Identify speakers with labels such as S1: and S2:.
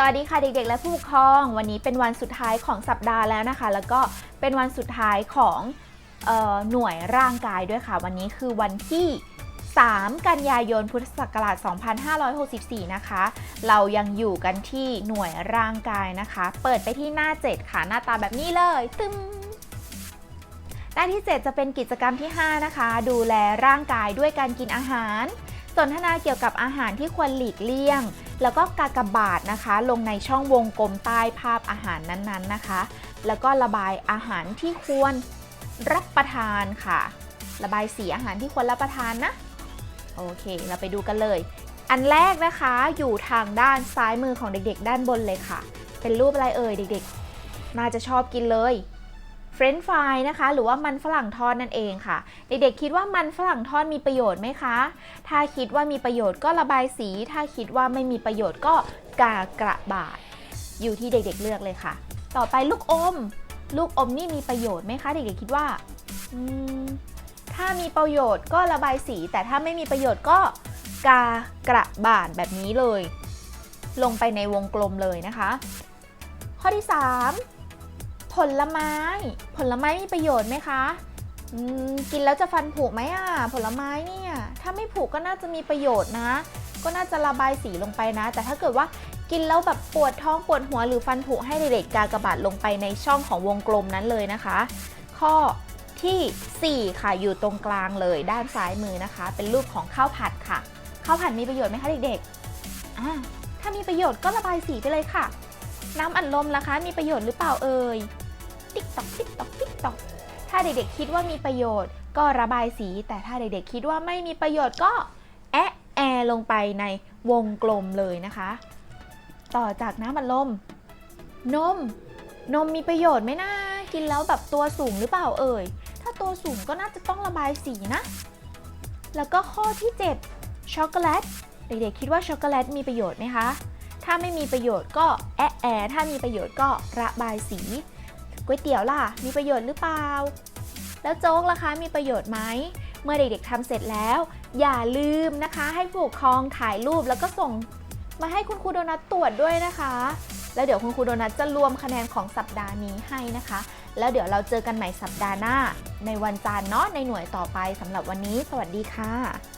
S1: สวัสดีค่ะเด็กๆ และผู้ปกครอง วันนี้เป็นวันสุดท้ายของสัปดาห์แล้วนะคะ แล้วก็เป็นวันสุดท้ายของออหน่วยร่างกายด้วยค่ะ วันนี้คือวันที่ 3 กันยายนพุทธศักราช 2564 นะคะ เรายังอยู่กันที่หน่วยร่างกายนะคะ เปิดไปที่หน้า 7 ค่ะ หน้าตาแบบนี้เลยตึมหน้าที่ 7 จะเป็นกิจกรรมที่ 5 นะคะ ดูแลร่างกายด้วยการกินอาหาร สนทนาเกี่ยวกับอาหารที่ควรหลีกเลี่ยง แล้วก็กากบาทนะคะ ลงในช่องวงกลมใต้ภาพอาหารนั้นๆนะคะ แล้วก็ระบายอาหารที่ควรรับประทานค่ะ ระบายสีอาหารที่ควรรับประทานนะ โอเค เราไปดูกันเลย อันแรกนะคะอยู่ทางด้านซ้ายมือของเด็กๆ ด้านบนเลยค่ะ เป็นรูปอะไรเอ่ยเด็กๆ น่าจะชอบกินเลย เฟรนช์ฟรายนะคะ หรือว่ามันฝรั่งทอดนั่นเองค่ะ เด็กๆคิดว่ามันฝรั่งทอดมีประโยชน์ไหมคะ ถ้าคิดว่ามีประโยชน์ก็ระบายสี ถ้าคิดว่าไม่มีประโยชน์ก็กากระบาด อยู่ที่เด็กๆเลือกเลยค่ะ ต่อไปลูกอม ลูกอมนี่มีประโยชน์ไหมคะ เด็กๆคิดว่า ถ้ามีประโยชน์ก็ระบายสี แต่ถ้าไม่มีประโยชน์ก็กากระบาดแบบนี้เลย ลงไปในวงกลมเลยนะคะ ข้อที่ 3 ผลไม้ ผลไม้มีประโยชน์ไหมคะกินแล้วจะฟันผุไหมอะผลไม้เนี่ยถ้าไม่ผุก็น่าจะมีประโยชน์นะ ก็น่าจะระบายสีลงไปนะ แต่ถ้าเกิดว่ากินแล้วแบบปวดท้องปวดหัวหรือฟันผุให้เด็กๆกากระบาดลงไปในช่องของวงกลมนั้นเลยนะคะ ข้อทีสี่4 ค่ะอยู่ตรงกลางเลยด้านซ้ายมือนะคะ เป็นรูปของข้าวผัดค่ะข้าวผัดมีประโยชน์ไหมคะเด็กๆอ่าถ้ามีประโยชน์ก็ระบายสีไปเลยค่ะ น้ำอัดลมล่ะคะ มีประโยชน์หรือเปล่าเอ่ย ติ๊กตอกติ๊กตอกติ๊กตอกถ้าเด็กๆคิดว่ามีประโยชน์ ก็ระบายสี แต่ถ้าเด็กๆคิดว่าไม่มีประโยชน์ก็แอะแอลงไปในวงกลมเลยนะคะ ต่อจากน้ำอัดลม นม นมมีประโยชน์ไหมนะกินแล้วแบบตัวสูงหรือเปล่าเอ่ย ถ้าตัวสูงก็น่าจะต้องระบายสีนะ แล้วก็ข้อที่ 7 ช็อกโกแลต เด็กๆคิดว่าช็อกโกแลตมีประโยชน์ไหมคะ ถ้าไม่มีประโยชน์ก็แอะแอถ้ามีประโยชน์ก็ระบายสี ก๋วยเตี๋ยวล่ะ มีประโยชน์หรือเปล่า แล้วโจ๊กล่ะคะ มีประโยชน์ไหม เมื่อเด็กๆทำเสร็จแล้ว อย่าลืมนะคะ ให้ผู้ปกครองถ่ายรูปแล้วก็ส่งมาให้คุณครูโดนัทตรวจด้วยนะคะ แล้วเดี๋ยวคุณครูโดนัทจะรวมคะแนนของสัปดาห์นี้ให้นะคะ แล้วเดี๋ยวเราเจอกันใหม่สัปดาห์หน้า ในวันจันทร์เนาะในหน่วยต่อไปสำหรับวันนี้ สวัสดีค่ะ